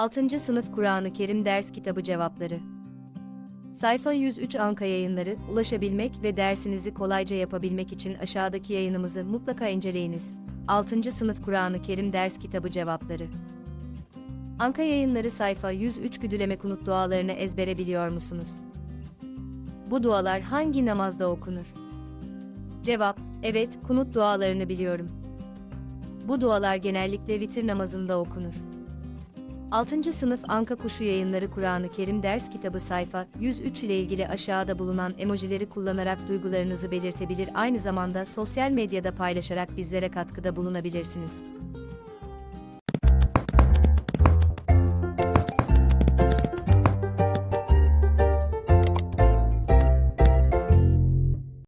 6. Sınıf Kur'an-ı Kerim Ders Kitabı Cevapları Sayfa 103 Anka Yayınları, ulaşabilmek ve dersinizi kolayca yapabilmek için aşağıdaki yayınımızı mutlaka inceleyiniz. 6. Sınıf Kur'an-ı Kerim Ders Kitabı Cevapları Anka Yayınları sayfa 103 Güdüleme Kunut dualarını ezbere biliyor musunuz? Bu dualar hangi namazda okunur? Cevap, evet, kunut dualarını biliyorum. Bu dualar genellikle vitir namazında okunur. 6. Sınıf Anka Kuşu Yayınları Kur'an-ı Kerim Ders Kitabı sayfa 103 ile ilgili aşağıda bulunan emojileri kullanarak duygularınızı belirtebilir aynı zamanda sosyal medyada paylaşarak bizlere katkıda bulunabilirsiniz.